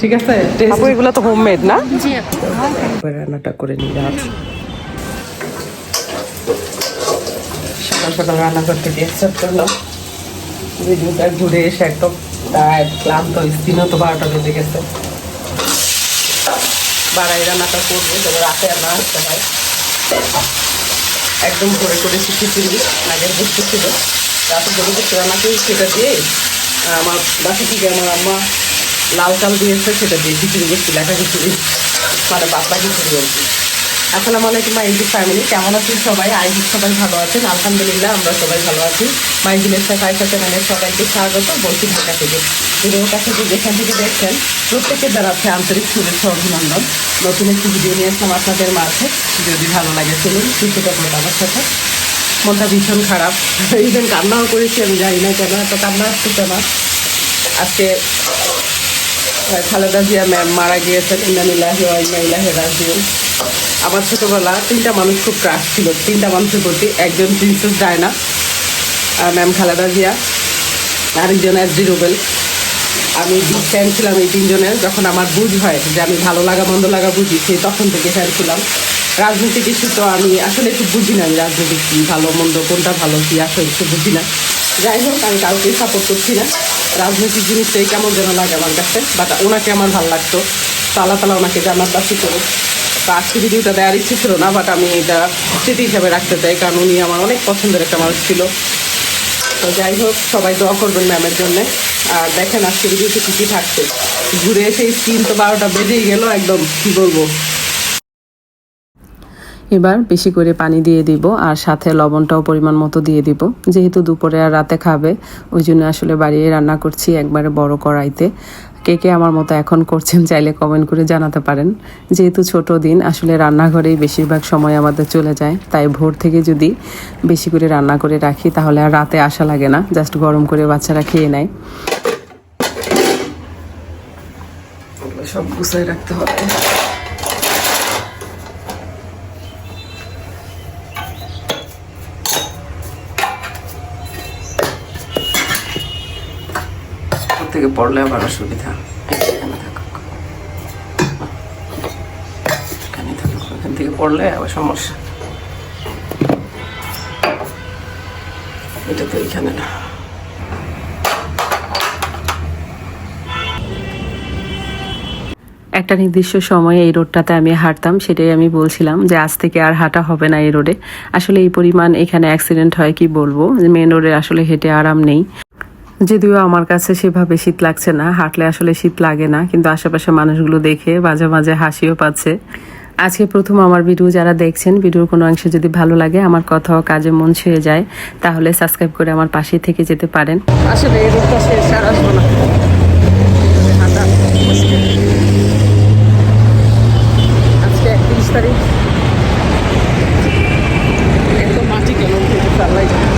ঠিক আছে? আপু এগুলো তো হোমমেড না? জি। রান্নাটা করে নিলাম সকাল সকাল রান্না করতে দিয়ে করলাম ভিডিওটা ঘুরে এসে একদম টায়ার্ড ক্লান্ত স্কিনও তো বারোটা বেজে গেছে। বাড়াই রান্নাটা করব তবে রাতে আর না আসতে হয়। একদম করে করে শিখেছিলি আগের বস্তু ছিল। রাতে যত কিছু রান্না করি সেটা দিয়ে আমার বাকি থেকে আমার আম্মা লাল চাল দিয়েছে, সেটা দিয়ে খিচুড়ি করছি লেখা খিচুড়ি মানে পাতলা খিচুড়ি আর কি। আসসালামু আলাইকুম মাইজি ফ্যামিলি। কেমন আছেন সবাই? আইজি সবাই ভালো আছেন। আলহামদুলিল্লাহ, আমরা সবাই ভালো আছি। মাইজিলের সাথে আইসা চ্যানেলের সবাইকে স্বাগত। বলছি ঢাকা থেকে। ভিডিওর কাছে যেখান থেকে দেখছেন, প্রত্যেকের দ্বারা আছে আন্তরিক শুভেচ্ছা, অভিনন্দন। নতুন একটি ভিডিও নিয়ে আসলাম আপনাদের মাঝে। যদি ভালো লাগে, চলুন সুস্থ থাকুন আমার সাথে। মনটা ভীষণ খারাপ। ইভেন কান্নাও করেছি, আমি জানি না কেন, এত কান্না আসতেছে না আজকে খালেদা জিয়া ম্যাম মারা গিয়েছেন। ইন্দানিল্লাহি ওয়াইনাইলাহি রাজিউন। আমার ছোটবেলা তিনটা মানুষ খুব ক্রাশ ছিল। তিনটা মানুষের প্রতি একজন princess Diana ma'am Khaleda Zia, আরেকজন ডি রুবেল। আমি বিগ ফ্যান ছিলাম এই তিনজনের। যখন আমার বুঝ হয় যে আমি ভালো লাগা, মন্দ লাগা বুঝি, সেই তখন থেকে ফ্যান ছিলাম। রাজনীতিক কিছু তো আমি আসলে একটু বুঝি না আমি রাজনীতি কী ভালো, মন্দ, কোনটা ভালো, কি আসলে একটু বুঝি না। যাই হোক, আমি কাউকেই সাপোর্ট করছি না। রাজনৈতিক জিনিসটাই কেমন যেন লাগে আমার কাছে বাট ওনাকে আমার ভালো লাগতো। তালা তালা ওনাকে জানার দাসি করুক। তো আজকে ভিডিওটা দেওয়ার ইচ্ছে ছিল না বাট আমি এটা স্মৃতি হিসাবে রাখতে চাই, কারণ উনি আমার অনেক পছন্দের একটা মানুষ ছিল। তো যাই হোক, সবাই দোয়া করবেন ম্যামের জন্য। আর দেখেন আজকে ভিডিওতে কী কী থাকছে। ঘুরে এসে স্ক্রিন তো বারোটা বেজেই গেল, একদম কি বলব। এবার বেশি করে পানি দিয়ে দিব আর সাথে লবণটাও পরিমাণ মতো দিয়ে দিব। যেহেতু দুপুরে আর রাতে খাবে, ওই জন্য আসলে বাড়িয়ে রান্না করছি একবারে বড় কড়াইতে। কে কে আমার মতো এখন করছেন চাইলে কমেন্ট করে জানাতে পারেন। যেহেতু ছোট দিন, আসলে রান্নাঘরেই বেশিরভাগ সময় আমাদের চলে যায়। তাই ভোর থেকে যদি বেশি করে রান্না করে রাখি, তাহলে আর রাতে আসা লাগে না। জাস্ট গরম করে বাচ্চারা খেয়ে নেয়। সব গুছাই রাখতে হবে। থেকে পড়লে আবার অসুবিধা। থেকে পড়লে আবার সমস্যা। এটা তো না। একটা নির্দিষ্ট সময়ে এই রোডটাতে আমি হাঁটতাম, সেটাই আমি বলছিলাম যে আজ থেকে আর হাঁটা হবে না এই রোডে। আসলে এই পরিমাণ এখানে অ্যাক্সিডেন্ট হয় কি বলব? মেন রোডে আসলে হেঁটে আরাম নেই। যদিও আমার কাছে সেভাবে শীত লাগছে না, হাঁটলে আসলে শীত লাগে না, কিন্তু আশেপাশে মানুষগুলো দেখে মাঝে মাঝে হাসিও পাচ্ছে। আজকে প্রথম আমার ভিডিও যারা দেখছেন, ভিডিওর কোনো অংশ যদি ভালো লাগে, আমার কথাও কাজে মন ছুঁয়ে যায়, তাহলে সাবস্ক্রাইব করে আমার পাশে থেকে যেতে পারেন। আসলে এই রোগটা শেষ আর আসব না ঠান্ডা মুশকিল। আজকে একত্রিশ তারিখ এত মাটি কেন উঠেছে আল্লাহ জানে।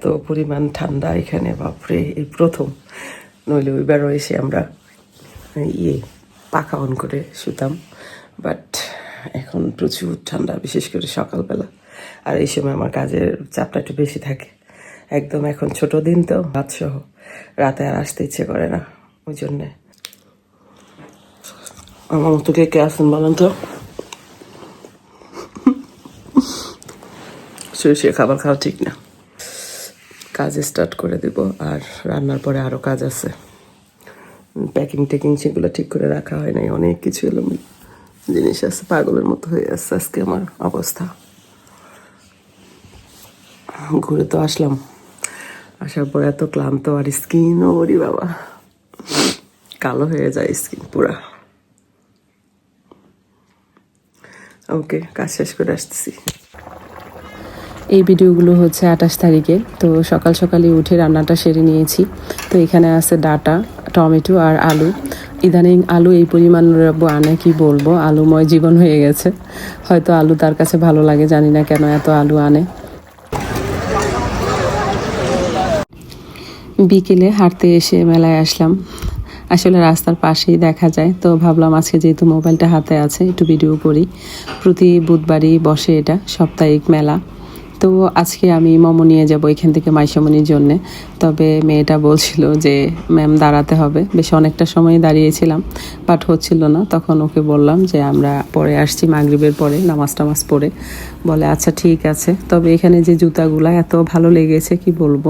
এত পরিমাণ ঠান্ডা এখানে, বাপরে, এই প্রথম। নইলে ওইবারও এসে আমরা ইয়ে পাখা অন করে শুতাম। বাট এখন প্রচুর ঠান্ডা, বিশেষ করে সকালবেলা। আর এই সময় আমার কাজের চাপটা একটু বেশি থাকে। একদম এখন ছোট দিন তো, রাতসহ। রাতে আর আসতে ইচ্ছে করে না, ওই জন্যে। আমার মতো কে কে আসেন বলেন তো? শুয়ে শুয়ে খাবার খাওয়া ঠিক না। কাজ স্টার্ট করে দেব। আর রান্নার পরে আরও কাজ আছে। প্যাকিং ট্যাকিং সেগুলো ঠিক করে রাখা হয় নাই। অনেক কিছু এলো জিনিস আছে, পাগলের মতো হয়ে আসছে আজকে আমার অবস্থা। ঘুরে তো আসলাম। আসার পর এত ক্লান্ত আর স্কিনও ওরি বাবা। কালো হয়ে যায় স্কিন পুরা। ওকে কাজ শেষ করে আসতেছি। এই ভিডিওগুলো হচ্ছে আঠাশ তারিখে তো সকাল সকালে উঠে রান্নাটা সেরে নিয়েছি। তো এখানে আছে ডাটা, টমেটো আর আলু। ইদানিং আলু এই পরিমাণ রব্য আনে, কি বলব? আলুময় জীবন হয়ে গেছে। হয়তো আলু তার কাছে ভালো লাগে, জানি না কেন এত আলু আনে। বিকেলে হাঁটতে এসে মেলায় আসলাম। আসলে রাস্তার পাশেই দেখা যায়। তো ভাবলাম আজকে যেহেতু মোবাইলটা হাতে আছে, একটু ভিডিও করি। প্রতি বুধবারই বসে এটা সাপ্তাহিক মেলা। তো আজকে আমি মোমো নিয়ে যাব এখান থেকে মাইশামনির জন্যে। তবে মেয়েটা বলছিল যে, ম্যাম, দাঁড়াতে হবে। বেশ অনেকটা সময় দাঁড়িয়েছিলাম বাট হচ্ছিল না। তখন ওকে বললাম যে, আমরা পরে আসছি মাগরিবের পরে, নামাজ টামাজ পড়ে। বলে আচ্ছা ঠিক আছে। তবে এখানে যে জুতাগুলা, এত ভালো লেগেছে, কি বলব?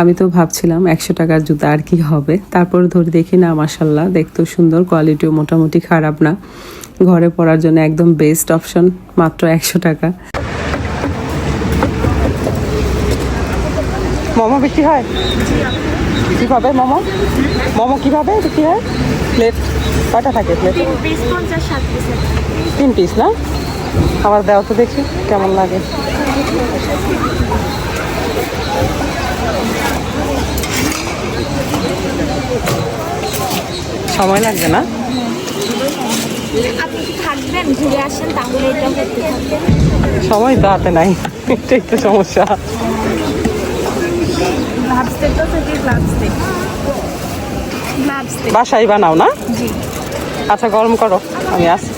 আমি তো ভাবছিলাম একশো টাকার জুতা আর কি হবে। তারপর ধরে দেখি, না মাসাল্লাহ দেখতেও সুন্দর কোয়ালিটিও মোটামুটি খারাপ না। ঘরে পড়ার জন্য একদম বেস্ট অপশন মাত্র একশো টাকা। মোমো বিক্রি হয়? কীভাবে মোমো? মোমো কীভাবে বিক্রি হয়? প্লেট কয়টা থাকে প্লেট তিন পিস না? আমার দেওয়া তো দেখি কেমন লাগে? সময় লাগবে না? সময় তো হাতে নাই এটাই তো সমস্যা গ্লাভস তো থেকে গ্লাভস থেকে গ্লাভস বাসায় বানাও না? আচ্ছা গরম করো আমি আসি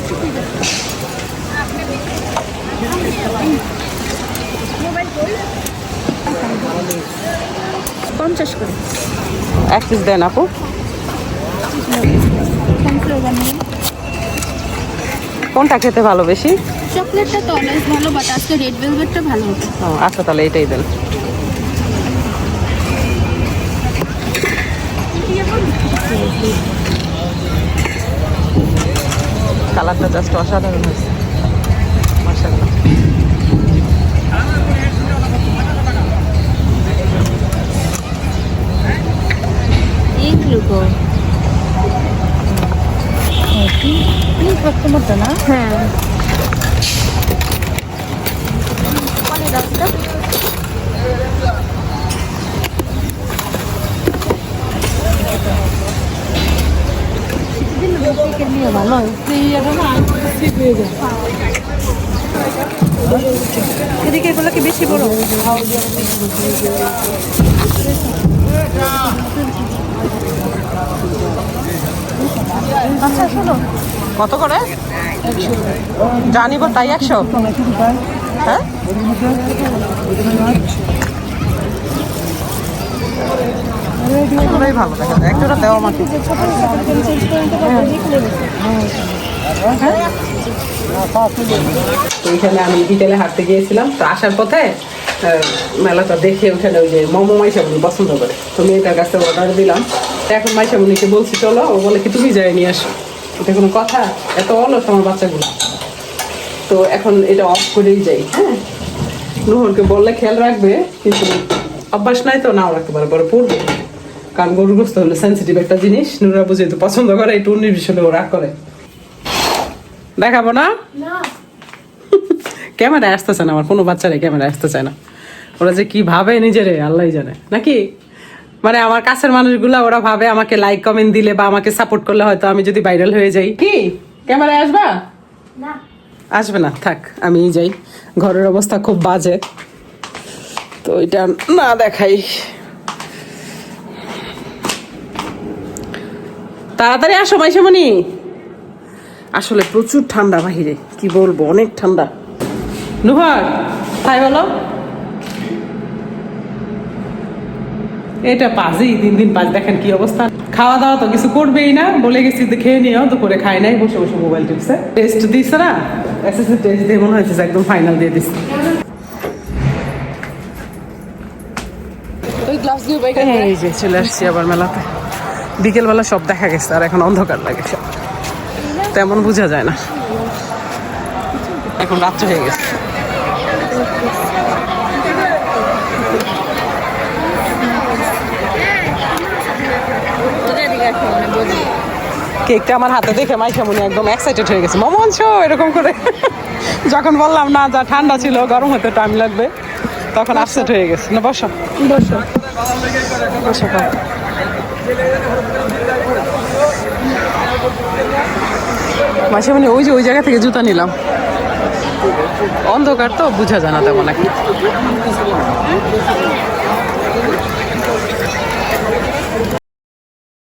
পঞ্চাশ করে। এক পিস দেন আপু। কোনটা খেতে ভালো বেশি? চকলেটটা তো অলওয়েজ ভালো বাট আজকে রেড ভেলভেটটা ভালো হতো আচ্ছা তাহলে এটাই দেন। কালারটা জাস্ট অসাধারণ হয়েছে। গো প্রথমত না? হ্যাঁ। ভালো এদিকে এগুলো কি বেশি বড়? আচ্ছা শোনো। কত করে? জানিব তাই একশো? হ্যাঁ? ওইখানে আমি বিকেলে হাঁটতে গিয়েছিলাম, তো আসার পথে মেলাটা দেখে ওখানে ওই যে মোমো মাইশামুনি পছন্দ করে। তো মেয়েটার কাছে অর্ডার দিলাম। তো এখন মাইশামুনিকে বলছি, চলো। ও বলে কি, তুমি যাই, নিয়ে আসো। এটা কোনো কথা, এত অলস আমার বাচ্চাগুলো। তো এখন এটা অফ করেই যাই হ্যাঁ? নুহরকে বললে খেয়াল রাখবে, কিন্তু অভ্যাস নাই তো, নাও রাখতে পারে পরে পড়বে। কারণ গরুগ্রস্ত হলে সেন্সিটিভ একটা জিনিস। নুরা বুঝে তো পছন্দ করে একটু ও রাগ করে। দেখাবো না? ক্যামেরা আসতেছে না আমার কোনো বাচ্চারে ক্যামেরা আসতে চায় না। ওরা যে কি ভাবে নিজেরে আল্লাহ জানে। নাকি? মানে আমার কাছের মানুষগুলা ওরা ভাবে আমাকে লাইক কমেন্ট দিলে বা আমাকে সাপোর্ট করলে হয়তো আমি যদি ভাইরাল হয়ে যাই। কি? ক্যামেরায় আসবা? না। আসবে না থাক আমি যাই। ঘরের অবস্থা খুব বাজে। তো এটা না দেখাই। তাড়াতাড়ি আসো মাইশামণি। আসলে প্রচুর ঠান্ডা বাহিরে, কি বলব, অনেক ঠান্ডা। নুহার তাই বলো। এটা পাজি, দিন দিন পাঁচ দেখেন কি অবস্থা। খাওয়া দাওয়া তো কিছু করবেই না, বলে গেছি যে খেয়ে নিও দুপুরে খাই নাই, বসে বসে মোবাইল টিপসে টেস্ট দিচ্ছে না এসএসসি টেস্ট দিয়ে মনে হয়েছে একদম ফাইনাল দিয়ে দিচ্ছে এই যে চলে আসছি আবার মেলাতে। বিকেলবেলা সব দেখা গেছে আর এখন অন্ধকার লাগে সব। তেমন বোঝা যায় না। এখন রাত্র হয়ে গেছে। কেকটা আমার হাতে দেখে মাইশা মনে একদম এক্সাইটেড হয়ে গেছে। মোমো আনছো? এরকম করে। যখন বললাম না যা ঠান্ডা ছিল গরম হতে টাইম লাগবে তখন আপসেট হয়ে গেছে। না বসো। বসো বসো। মাসে মানে ওই যে ওই জায়গা থেকে জুতা নিলাম। অন্ধকার তো, বোঝা যায় না তেমন একটা।